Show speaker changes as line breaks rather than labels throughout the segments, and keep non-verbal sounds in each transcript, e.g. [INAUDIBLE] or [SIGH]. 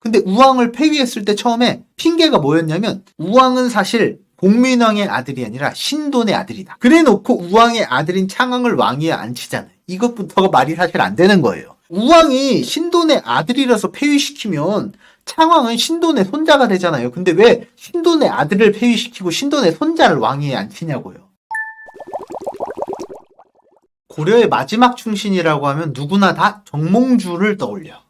근데 우왕을 폐위했을 때 처음에 핑계가 뭐였냐면 우왕은 사실 공민왕의 아들이 아니라 신돈의 아들이다. 그래 놓고 우왕의 아들인 창왕을 왕위에 앉히잖아요. 이것부터가 말이 사실 안 되는 거예요. 우왕이 신돈의 아들이라서 폐위시키면 창왕은 신돈의 손자가 되잖아요. 근데 왜 신돈의 아들을 폐위시키고 신돈의 손자를 왕위에 앉히냐고요. 고려의 마지막 충신이라고 하면 누구나 다 정몽주를 떠올려.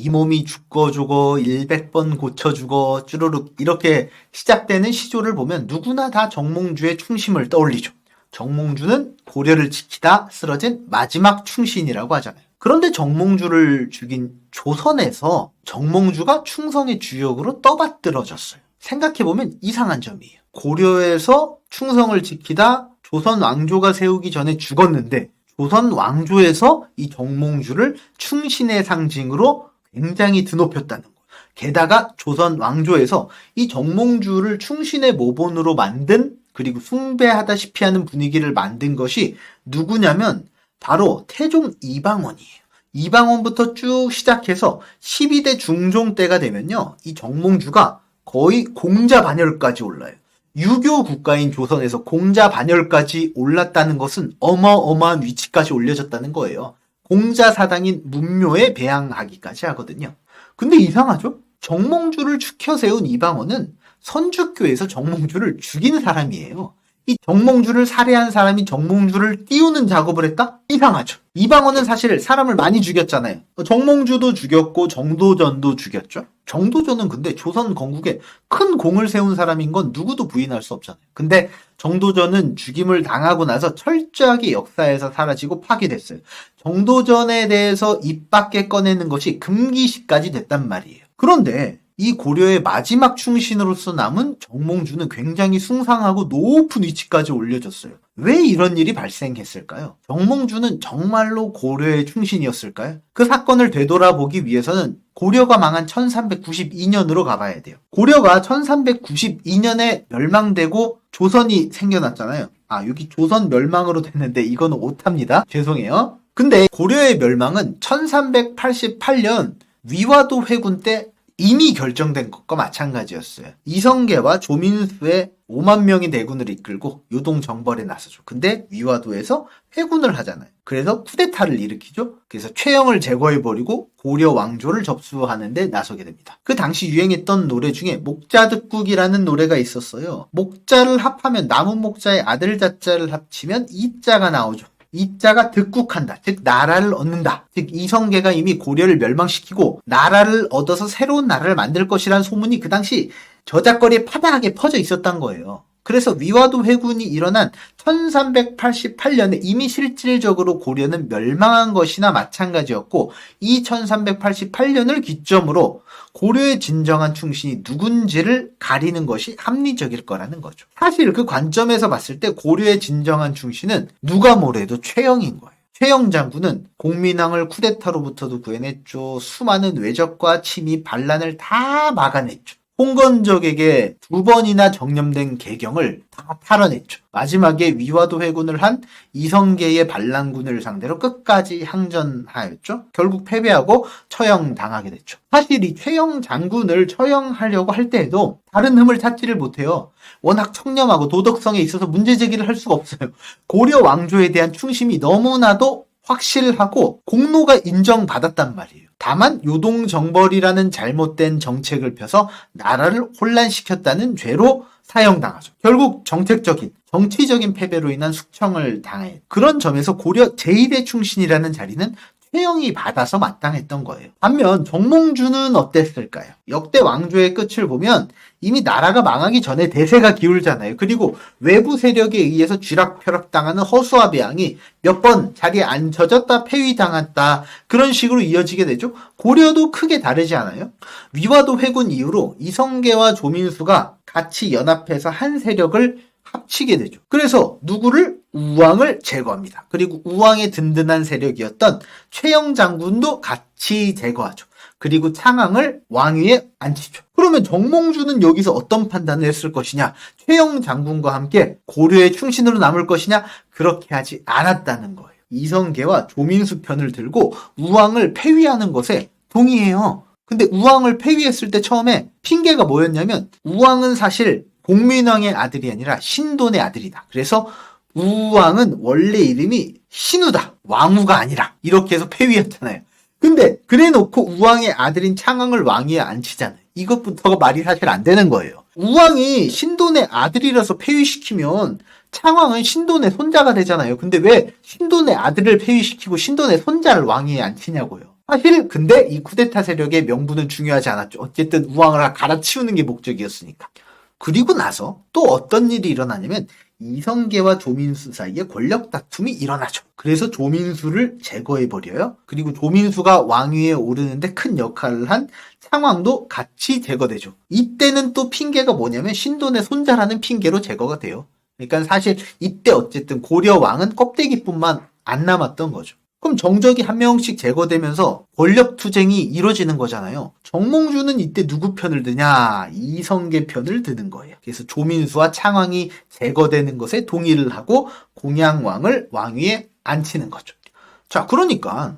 이 몸이 죽고 죽어 100번 고쳐 죽어 쭈루룩 이렇게 시작되는 시조를 보면 누구나 다 정몽주의 충심을 떠올리죠. 정몽주는 고려를 지키다 쓰러진 마지막 충신이라고 하잖아요. 그런데 정몽주를 죽인 조선에서 정몽주가 충성의 주역으로 떠받들어졌어요. 생각해보면 이상한 점이에요. 고려에서 충성을 지키다 조선 왕조가 세우기 전에 죽었는데 조선 왕조에서 이 정몽주를 충신의 상징으로 굉장히 드높였다는 거예요. 게다가 조선 왕조에서 이 정몽주를 충신의 모본으로 만든 그리고 숭배하다시피 하는 분위기를 만든 것이 누구냐면 바로 태종 이방원이에요. 이방원부터 쭉 시작해서 12대 중종 때가 되면요. 이 정몽주가 거의 공자 반열까지 올라요. 유교 국가인 조선에서 공자 반열까지 올랐다는 것은 어마어마한 위치까지 올려졌다는 거예요. 공자 사당인 문묘에 배양하기까지 하거든요. 근데 이상하죠? 정몽주를 축혀 세운 이방원은 선주교에서 정몽주를 죽인 사람이에요. 이 정몽주를 살해한 사람이 정몽주를 띄우는 작업을 했다? 이상하죠. 이방원은 사실 사람을 많이 죽였잖아요. 정몽주도 죽였고 정도전도 죽였죠. 정도전은 근데 조선 건국에 큰 공을 세운 사람인 건 누구도 부인할 수 없잖아요. 근데 정도전은 죽임을 당하고 나서 철저하게 역사에서 사라지고 파괴됐어요. 정도전에 대해서 입 밖에 꺼내는 것이 금기시까지 됐단 말이에요. 그런데 이 고려의 마지막 충신으로서 남은 정몽주는 굉장히 숭상하고 높은 위치까지 올려졌어요. 왜 이런 일이 발생했을까요? 정몽주는 정말로 고려의 충신이었을까요? 그 사건을 되돌아보기 위해서는 고려가 망한 1392년으로 가봐야 돼요. 고려가 1392년에 멸망되고 조선이 생겨났잖아요. 아, 여기 조선 멸망으로 됐는데 이거는 오타입니다. 죄송해요. 근데 고려의 멸망은 1388년 위화도 회군 때 이미 결정된 것과 마찬가지였어요. 이성계와 조민수의 5만 명의 내군을 이끌고 요동 정벌에 나서죠. 근데 위화도에서 회군을 하잖아요. 그래서 쿠데타를 일으키죠. 그래서 최영을 제거해버리고 고려 왕조를 접수하는데 나서게 됩니다. 그 당시 유행했던 노래 중에 목자득국이라는 노래가 있었어요. 목자를 합하면 나무 목자의 아들 자자를 합치면 이자가 나오죠. 이자가 득국한다. 즉 나라를 얻는다. 즉 이성계가 이미 고려를 멸망시키고 나라를 얻어서 새로운 나라를 만들 것이라는 소문이 그 당시 저작거리에 파다하게 퍼져 있었던 거예요. 그래서 위화도 회군이 일어난 1388년에 이미 실질적으로 고려는 멸망한 것이나 마찬가지였고 이 1388년을 기점으로 고려의 진정한 충신이 누군지를 가리는 것이 합리적일 거라는 거죠. 사실 그 관점에서 봤을 때 고려의 진정한 충신은 누가 뭐래도 최영인 거예요. 최영 장군은 공민왕을 쿠데타로부터도 구해냈죠. 수많은 외적과 침입, 반란을 다 막아냈죠. 홍건적에게 두 번이나 정념된 개경을 다 탈환했죠. 마지막에 위화도 회군을 한 이성계의 반란군을 상대로 끝까지 항전하였죠. 결국 패배하고 처형당하게 됐죠. 사실 이 최영 장군을 처형하려고 할 때에도 다른 흠을 찾지를 못해요. 워낙 청렴하고 도덕성에 있어서 문제 제기를 할 수가 없어요. 고려 왕조에 대한 충심이 너무나도 확실하고 공로가 인정받았단 말이에요. 다만 요동정벌이라는 잘못된 정책을 펴서 나라를 혼란시켰다는 죄로 사형당하죠. 결국 정책적인 정치적인 패배로 인한 숙청을 당해 그런 점에서 고려 제1의 충신이라는 자리는 최영이 받아서 마땅했던 거예요. 반면 정몽주는 어땠을까요? 역대 왕조의 끝을 보면 이미 나라가 망하기 전에 대세가 기울잖아요. 그리고 외부 세력에 의해서 쥐락펴락 당하는 허수아비 양이 몇 번 자리에 앉혀졌다 폐위당했다 그런 식으로 이어지게 되죠. 고려도 크게 다르지 않아요? 위화도 회군 이후로 이성계와 조민수가 같이 연합해서 한 세력을 합치게 되죠. 그래서 누구를 우왕을 제거합니다. 그리고 우왕의 든든한 세력이었던 최영 장군도 같이 제거하죠. 그리고 창왕을 왕위에 앉히죠. 그러면 정몽주는 여기서 어떤 판단을 했을 것이냐? 최영 장군과 함께 고려의 충신으로 남을 것이냐? 그렇게 하지 않았다는 거예요. 이성계와 조민수 편을 들고 우왕을 폐위하는 것에 동의해요. 근데 우왕을 폐위했을 때 처음에 핑계가 뭐였냐면 우왕은 사실 공민왕의 아들이 아니라 신돈의 아들이다. 그래서 우왕은 원래 이름이 신우다. 왕후가 아니라. 이렇게 해서 폐위했잖아요. 근데 그래 놓고 우왕의 아들인 창왕을 왕위에 앉히잖아요. 이것부터가 말이 사실 안 되는 거예요. 우왕이 신돈의 아들이라서 폐위시키면 창왕은 신돈의 손자가 되잖아요. 근데 왜 신돈의 아들을 폐위시키고 신돈의 손자를 왕위에 앉히냐고요. 사실 근데 이 쿠데타 세력의 명분은 중요하지 않았죠. 어쨌든 우왕을 갈아치우는 게 목적이었으니까. 그리고 나서 또 어떤 일이 일어나냐면 이성계와 조민수 사이에 권력 다툼이 일어나죠. 그래서 조민수를 제거해버려요. 그리고 조민수가 왕위에 오르는데 큰 역할을 한 창왕도 같이 제거되죠. 이때는 또 핑계가 뭐냐면 신돈의 손자라는 핑계로 제거가 돼요. 그러니까 사실 이때 어쨌든 고려 왕은 껍데기뿐만 안 남았던 거죠. 그럼 정적이 한 명씩 제거되면서 권력 투쟁이 이루어지는 거잖아요. 정몽주는 이때 누구 편을 드냐? 이성계 편을 드는 거예요. 그래서 조민수와 창왕이 제거되는 것에 동의를 하고 공양왕을 왕위에 앉히는 거죠. 자, 그러니까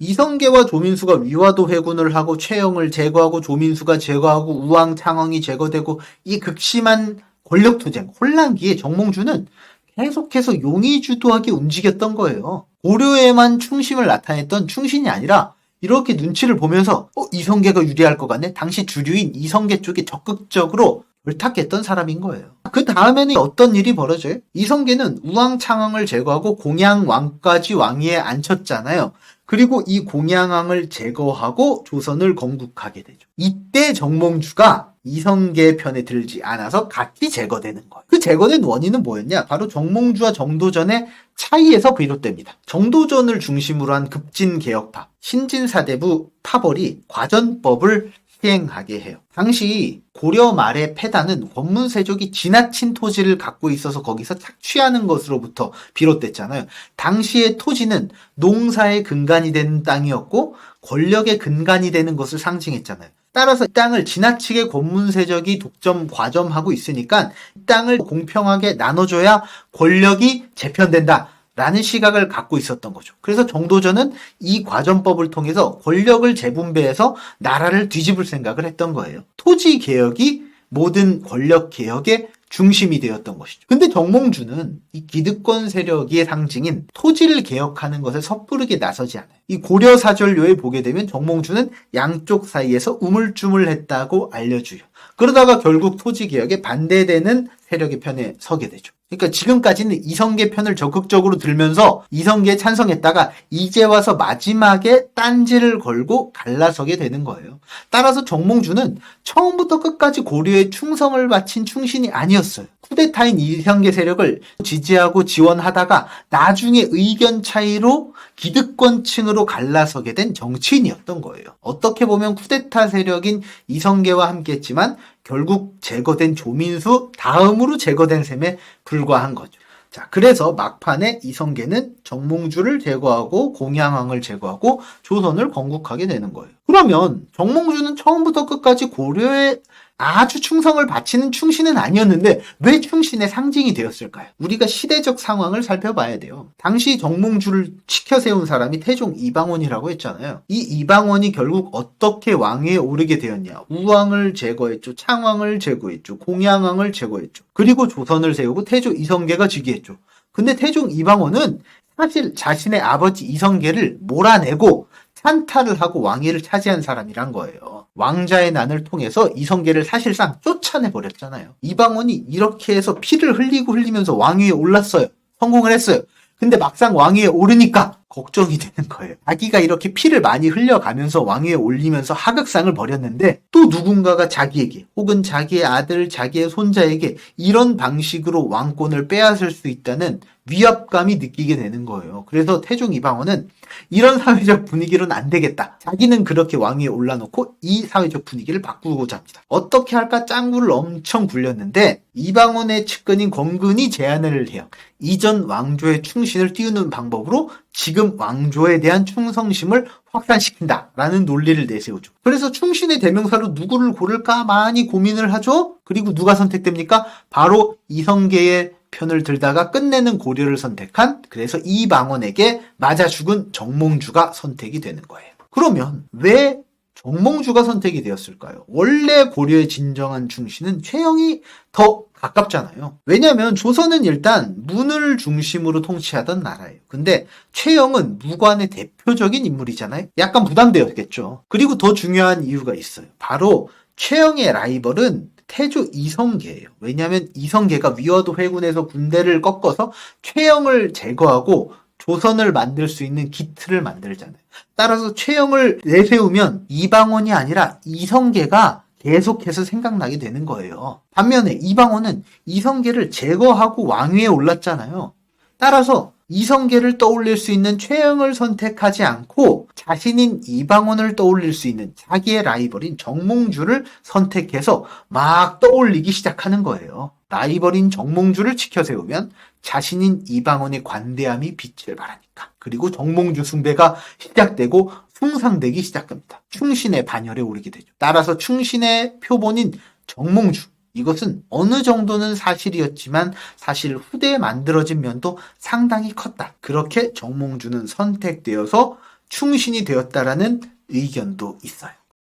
이성계와 조민수가 위화도 회군을 하고 최영을 제거하고 조민수가 제거하고 우왕 창왕이 제거되고 이 극심한 권력 투쟁 혼란기에 정몽주는 계속해서 용의주도하게 움직였던 거예요. 고려에만 충심을 나타냈던 충신이 아니라 이렇게 눈치를 보면서 어, 이성계가 유리할 것 같네. 당시 주류인 이성계 쪽에 적극적으로 결 탁했던 사람인 거예요. 그 다음에는 어떤 일이 벌어져요? 이성계는 우왕창왕을 제거하고 공양왕까지 왕위에 앉혔잖아요. 그리고 이 공양왕을 제거하고 조선을 건국하게 되죠. 이때 정몽주가 이성계 편에 들지 않아서 같이 제거되는 거예요. 그 제거된 원인은 뭐였냐? 바로 정몽주와 정도전의 차이에서 비롯됩니다. 정도전을 중심으로 한 급진 개혁파, 신진사대부 파벌이 과전법을 시행하게 해요. 당시 고려 말의 패단은 권문세족이 지나친 토지를 갖고 있어서 거기서 착취하는 것으로부터 비롯됐잖아요. 당시의 토지는 농사의 근간이 되는 땅이었고 권력의 근간이 되는 것을 상징했잖아요. 따라서 이 땅을 지나치게 권문세적이 독점 과점하고 있으니까 이 땅을 공평하게 나눠줘야 권력이 재편된다. 라는 시각을 갖고 있었던 거죠. 그래서 정도전은 이 과점법을 통해서 권력을 재분배해서 나라를 뒤집을 생각을 했던 거예요. 토지 개혁이 모든 권력 개혁의 중심이 되었던 것이죠. 근데 정몽주는 이 기득권 세력의 상징인 토지를 개혁하는 것에 섣부르게 나서지 않아요. 이 고려 사절료에 보게 되면 정몽주는 양쪽 사이에서 우물쭈물했다고 알려줘요. 그러다가 결국 토지 개혁에 반대되는 세력의 편에 서게 되죠. 그러니까 지금까지는 이성계 편을 적극적으로 들면서 이성계에 찬성했다가 이제 와서 마지막에 딴지를 걸고 갈라서게 되는 거예요. 따라서 정몽주는 처음부터 끝까지 고려에 충성을 바친 충신이 아니었어요. 쿠데타인 이성계 세력을 지지하고 지원하다가 나중에 의견 차이로 기득권층으로 갈라서게 된 정치인이었던 거예요. 어떻게 보면 쿠데타 세력인 이성계와 함께했지만 결국 제거된 조민수 다음으로 제거된 셈에 불과한 거죠. 자, 그래서 막판에 이성계는 정몽주를 제거하고 공양왕을 제거하고 조선을 건국하게 되는 거예요. 그러면 정몽주는 처음부터 끝까지 고려의 아주 충성을 바치는 충신은 아니었는데 왜 충신의 상징이 되었을까요? 우리가 시대적 상황을 살펴봐야 돼요. 당시 정몽주를 치켜 세운 사람이 태종 이방원이라고 했잖아요. 이 이방원이 결국 어떻게 왕위에 오르게 되었냐? 우왕을 제거했죠. 창왕을 제거했죠. 공양왕을 제거했죠. 그리고 조선을 세우고 태조 이성계가 즉위했죠. 근데 태종 이방원은 사실 자신의 아버지 이성계를 몰아내고 찬탈을 하고 왕위를 차지한 사람이란 거예요. 왕자의 난을 통해서 이성계를 사실상 쫓아내 버렸잖아요. 이방원이 이렇게 해서 피를 흘리고 흘리면서 왕위에 올랐어요. 성공을 했어요. 근데 막상 왕위에 오르니까 걱정이 [LAUGHS] 되는 거예요. 자기가 이렇게 피를 많이 흘려가면서 왕위에 올리면서 하극상을 벌였는데 또 누군가가 자기에게 혹은 자기의 아들, 자기의 손자에게 이런 방식으로 왕권을 빼앗을 수 있다는 위압감이 느끼게 되는 거예요. 그래서 태종 이방원은 이런 사회적 분위기로는 안 되겠다. 자기는 그렇게 왕위에 올라놓고 이 사회적 분위기를 바꾸고자 합니다. 어떻게 할까 짱구를 엄청 굴렸는데 이방원의 측근인 권근이 제안을 해요. 이전 왕조의 충신을 띄우는 방법으로 지금 왕조에 대한 충성심을 확산시킨다라는 논리를 내세우죠. 그래서 충신의 대명사로 누구를 고를까 많이 고민을 하죠. 그리고 누가 선택됩니까? 바로 이성계의 편을 들다가 끝내는 고려를 선택한 그래서 이방원에게 맞아 죽은 정몽주가 선택이 되는 거예요. 그러면 왜 정몽주가 선택이 되었을까요? 원래 고려의 진정한 충신은 최영이 더 가깝잖아요. 왜냐하면 조선은 일단 문을 중심으로 통치하던 나라예요. 근데 최영은 무관의 대표적인 인물이잖아요. 약간 부담되었겠죠. 그리고 더 중요한 이유가 있어요. 바로 최영의 라이벌은 태조 이성계예요. 왜냐하면 이성계가 위화도 회군에서 군대를 꺾어서 최영을 제거하고 조선을 만들 수 있는 기틀을 만들잖아요. 따라서 최영을 내세우면 이방원이 아니라 이성계가 계속해서 생각나게 되는 거예요. 반면에 이방원은 이성계를 제거하고 왕위에 올랐잖아요. 따라서 이성계를 떠올릴 수 있는 최영을 선택하지 않고 자신인 이방원을 떠올릴 수 있는 자기의 라이벌인 정몽주를 선택해서 막 떠올리기 시작하는 거예요. 라이벌인 정몽주를 지켜 세우면 자신인 이방원의 관대함이 빛을 발하니까. 그리고 정몽주 숭배가 시작되고 숭상되기 시작합니다. 충신의 반열에 오르게 되죠. 따라서 충신의 표본인 정몽주. 이것은 어느 정도는 사실이었지만 사실 후대에 만들어진 면도 상당히 컸다. 그렇게 정몽주는 선택되어서 충신이 되었다라는 의견도 있어요.